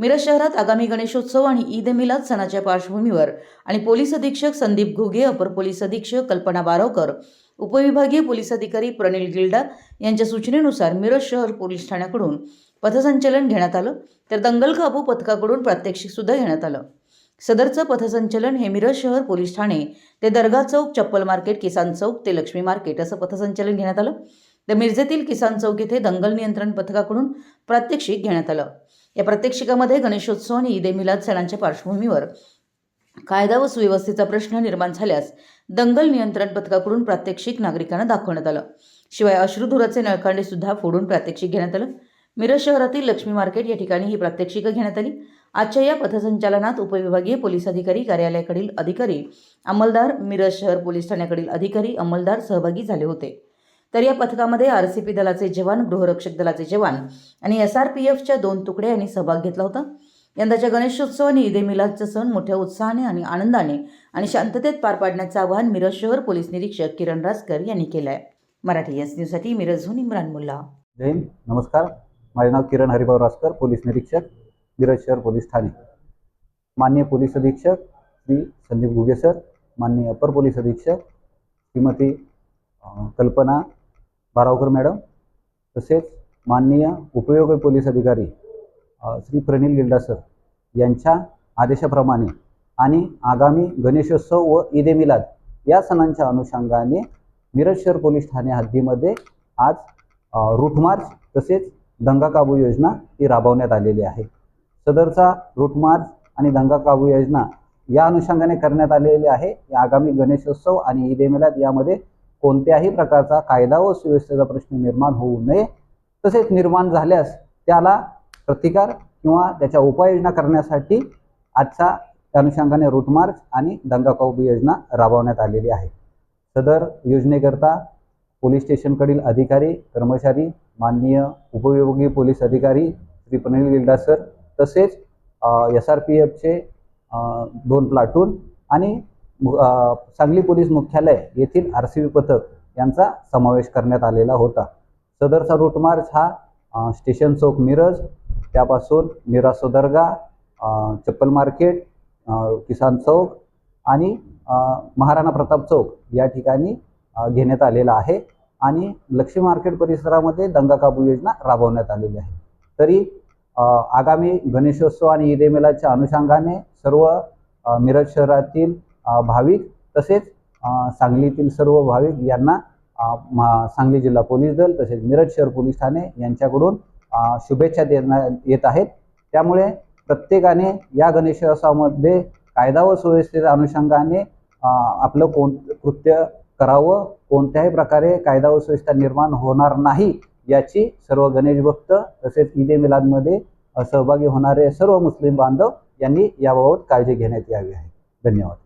मिरज शहरात आगामी गणेशोत्सव आणि ईद मिलाद सणाच्या पार्श्वभूमीवर आणि पोलीस अधीक्षक संदीप घुगे अपर पोलीस अधीक्षक कल्पना बारोकर उपविभागीय पोलीस अधिकारी प्रनिल गिल्डा यांच्या सूचनेनुसार मिरज शहर पोलीस ठाण्याकडून पथसंचलन घेण्यात आलं. तर दंगल काबू पथकाकडून प्रात्यक्षिक सुद्धा घेण्यात आलं. सदरचं पथसंचलन हे मिरज शहर पोलीस ठाणे ते दर्गा चौक चप्पल मार्केट किसान चौक ते लक्ष्मी मार्केट असं पथसंचलन घेण्यात आलं. तर मिरजेतील किसान चौक येथे दंगल नियंत्रण पथकाकडून प्रात्यक्षिक घेण्यात आलं. या प्रात्यक्षिकामध्ये गणेशोत्सव आणि ईद मिलाद सणांच्या पार्श्वभूमीवर कायदा व सुव्यवस्थेचा प्रश्न निर्माण झाल्यास दंगल नियंत्रण पथकाकडून प्रात्यक्षिक नागरिकांना दाखवण्यात आलं. शिवाय अश्रुधुराचे नळकांडे सुद्धा फोडून प्रात्यक्षिक घेण्यात आलं. मिरज शहरातील लक्ष्मी मार्केट या ठिकाणी ही प्रात्यक्षिकं घेण्यात आली. आजच्या या पथसंचालनात उपविभागीय पोलीस अधिकारी कार्यालयाकडील अधिकारी अंमलदार मिरज शहर पोलीस ठाण्याकडील अधिकारी अंमलदार सहभागी झाले होते. तर या पथकामध्ये आर सी पी दलाचे जवान गृहरक्षक दलाचे जवान आणि एस आर पी एफच्या दोन तुकड्या यांनी सहभाग घेतला होता. यंदाच्या गणेशोत्सव आणि ईद मिलादचा सण मोठ्या उत्साहाने आणि आनंदाने आणि शांततेत पार पाडण्याचं आवाहन मिरज शहर पोलीस निरीक्षक किरण रासकर यांनी केलं आहे मराठी एस न्यूजसाठी मिरजहून इम्रान मुल्ला. जय नमस्कार. माझे नाव किरण हरिभाऊ रासकर पोलीस निरीक्षक मिरज शहर पोलीस ठाणे. माननीय पोलीस अधीक्षक श्री संदीप घुगे सर माननीय अपर पोलीस अधीक्षक श्रीमती कल्पना बारावकर मॅडम तसेच माननीय उपयोग पोलीस अधिकारी श्री प्रनिल गिल्डा सर यांच्या आदेशाप्रमाणे आणि आगामी गणेशोत्सव व ईद ए मिलाद या सणांच्या अनुषंगाने मिरज शहर पोलीस ठाणे हद्दीमध्ये आज अ, रूट मार्च तसेच दंगा काबू योजना ही राबवण्यात आलेली आहे. सदरचा रूट मार्च आणि दंगा काबू योजना या अनुषंगाने करण्यात आलेली आहे. या आगामी गणेशोत्सव आणि ईद ए मिलाद यामध्ये कोणत्याही प्रकारचा कायदा व सुव्यवस्थेचा प्रश्न निर्माण होऊ नये तसेच निर्माण झाल्यास त्याला प्रतिकार किंवा त्याच्या उपाययोजना करण्यासाठी आजच्या अनुषंगाने रूट मार्च आणि दंगा योजना राबवण्यात आलेली आहे. सदर योजनेकरता पोलीस स्टेशनकडील अधिकारी कर्मचारी माननीय उपविभागीय पोलीस अधिकारी श्री प्रणिल गिल्डा सर तसेच एस आर पी एफचे दोन प्लाटून आणि सांगली पोलीस मुख्यालय येथील आर सी बी पथक यांचा समावेश करण्यात आलेला होता. सदरचा रूट मार्च हा स्टेशन चौक मिरज त्यापासून मिरा दर्गा चप्पल मार्केट किसान चौक आणि महाराणा प्रताप चौक या ठिकाणी घेण्यात आलेला आहे आणि लक्ष्मी मार्केट परिसरामध्ये दंगा काबू योजना राबवण्यात आलेली आहे. तरी आगामी गणेशोत्सव आणि ईद अनुषंगाने सर्व मिरज शहरातील भाविक तसेच सांगलीतील सर्व भाविक यांना सांगली जिल्हा पोलीस दल तसेच मिरज शहर पोलीस ठाणे यांच्याकडून शुभेच्छा देण्यात येत आहेत. त्यामुळे प्रत्येकाने या गणेशोत्सवामध्ये कायदा व सुव्यवस्थेच्या अनुषंगाने आपलं कोण कृत्य करावं कोणत्याही प्रकारे कायदा व सुव्यवस्था निर्माण होणार नाही याची सर्व गणेश भक्त तसेच ईद ए मिलादमध्ये सहभागी होणारे सर्व मुस्लिम बांधव यांनी याबाबत काळजी घेण्यात यावी आहे. धन्यवाद.